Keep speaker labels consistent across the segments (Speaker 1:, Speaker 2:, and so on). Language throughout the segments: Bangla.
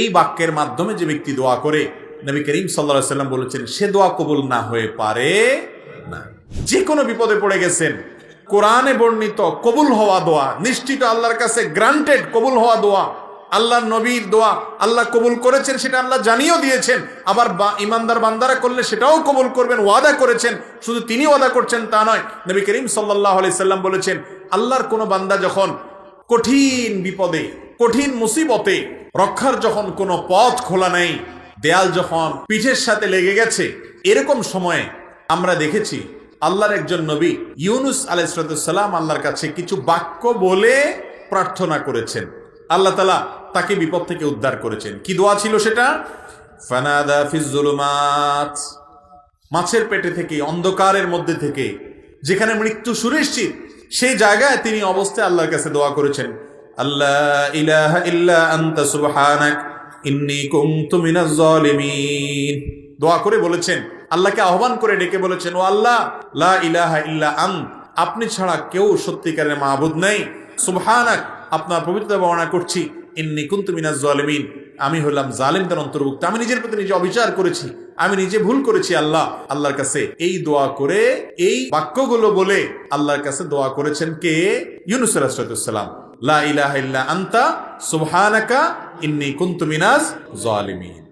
Speaker 1: এই বাক্যের মাধ্যমে যে ব্যক্তি দোয়া করে, নবী করিম সাল্লা সাল্লাম বলেছেন, সে দোয়া কবুল না হয়ে পারে না। যে কোনো বিপদে পড়ে গেছেন, কোরআনে বর্ণিত কবুল হওয়া দোয়া, নিশ্চিত আল্লাহর কাছে গ্রান্টেড কবুল হওয়া দোয়া আল্লাহ নবীর দোয়া, আল্লাহ কবুল করেছেন সেটা আল্লাহ জানিয়েও দিয়েছেন, আবার ইমানদার বান্দারা করলে সেটাও কবুল করবেন, ওয়াদা করেছেন, শুধু তিনি ওয়াদা করছেন তা নয়, নবী করিম সাল্লাহ সাল্লাম বলেছেন, আল্লাহর কোনো বান্দা যখন কঠিন বিপদে, কঠিন মুসিবতে রক্ষার যখন কোনো পথ খোলা নেই, দেয়াল যখন পিঠের সাথে লেগে গেছে, এরকম সময়ে আমরা দেখেছি আল্লাহর একজন নবী, ইউনুস আলাইসালাম আল্লাহর কাছে কিছু বাক্য বলে প্রার্থনা করেছেন। আল্লাহ তালা তাকে বিপদ থেকে উদ্ধার করেছেন। কি দোয়া ছিল সেটা? ফানাদা মাছের পেটে থেকে, অন্ধকারের মধ্যে থেকে, যেখানে মৃত্যু সুনিশ্চিত, সেই জায়গায় তিনি অবস্থায় আল্লাহর কাছে দোয়া করেছেন। আল্লাহ ইন্নী দোয়া করে বলেছেন, আল্লাহকে আহ্বান করে ডেকে বলেছেন, ও আল্লাহ, লা ইলাহা ইল্লা আন, আপনি ছাড়া কেউ সত্যিকারের মাহবুদ নেই। সুবহানাক, আপনার পবিত্রতা বর্ণনা করছি, ইন্নি কুনতু মিনাজ জালিমিন। আমি হলাম জালিমদের অন্তর্ভুক্ত, আমি নিজের প্রতি নিজে অবিচার করেছি, আমি নিজে ভুল করেছি আল্লাহ। আল্লাহর কাছে এই দোয়া করে, এই বাক্যগুলো বলে আল্লাহর কাছে দোয়া করেছেন কে? ইউনুস আলাইহিসসালাম লা আনতা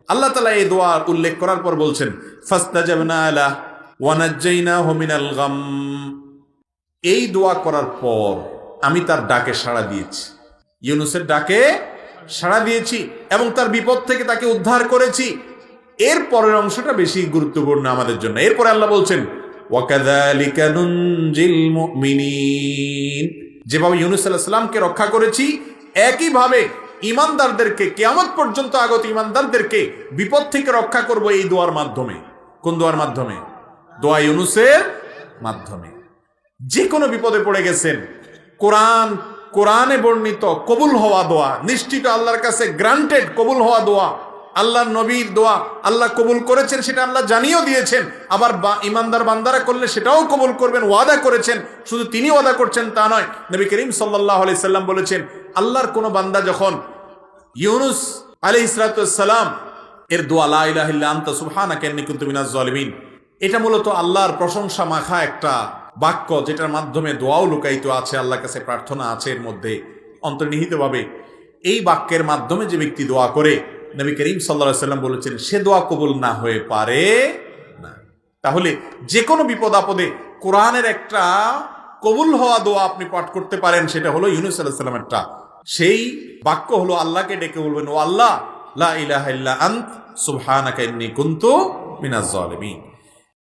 Speaker 1: আল্লাহ এই উল্লেখ করার পর বলছেন, ফাস্তাজাবনা লা ওয়া নাজ্জাইনাহু মিনাল গাম। এই দোয়া করার পর আমি তার ডাকে সাড়া দিয়েছি। ইউনুসের ডাকে সাড়া দিয়েছি এবং তার বিপদ থেকে তাকে উদ্ধার করেছি। এর পরের অংশটা বেশি গুরুত্বপূর্ণ আমাদের জন্য। এরপরে আল্লাহ বলছেন যেভাবে ইউনুস আলাইহিস সালামকে রক্ষা করেছি, একইভাবে ইমানদারদেরকে, কিয়ামত পর্যন্ত আগত ইমানদারদেরকে বিপদ থেকে রক্ষা করব এই দোয়ার মাধ্যমে। কোন দোয়ার মাধ্যমে? দোয়া ইউনুসের মাধ্যমে। যে কোনো বিপদে পড়ে গেছেন, কোরআন, কোরআনে বর্ণিত কবুল হওয়া দোয়া, নিশ্চিত আল্লাহর কাছে গ্রান্টেড কবুল হওয়া দোয়া আল্লাহ নবীর দোয়া আল্লাহ কবুল করেছেন, সেটা আল্লাহ জানিয়েও দিয়েছেন। আবার বা- ইমানদার বান্দারা করলে সেটাও কবুল করবেন, ওয়াদা করেছেন। শুধু তিনি ওয়াদা করছেন তা নয়, নবী করিম সাল্লাহ আলি সাল্লাম বলেছেন, আল্লাহর কোনো বান্দা যখন ইউনুস আলি ইসরাতাম এর দোয়া জালিমিন এটা মূলত আল্লাহর প্রশংসা মাখা একটা বাক্য, যেটার মাধ্যমে দোয়াও লুকায়িত আছে, আল্লাহর কাছে প্রার্থনা আছে এর মধ্যে। অন্তর্নিহিতভাবে এই বাক্যের মাধ্যমে যে ব্যক্তি দোয়া করে নবী করিম সাল্লা সাল্লাম বলেছেন, সে দোয়া কবুল না হয়ে পারে না। তাহলে যে কোনো বিপদ আপদে কোরআনের একটা কবুল হওয়া দোয়া আপনি পাঠ করতে পারেন, সেটা হলো ইউনুস আল্লাহ সাল্লামেরটা সেই বাক্য হলো আল্লাহকে ডেকে বলবেন, ও আল্লাহ, লা ইলাহা ইল্লা আন্ত, সুবহানাকা ইন্নী কুনতু মিনাজ জালিমিন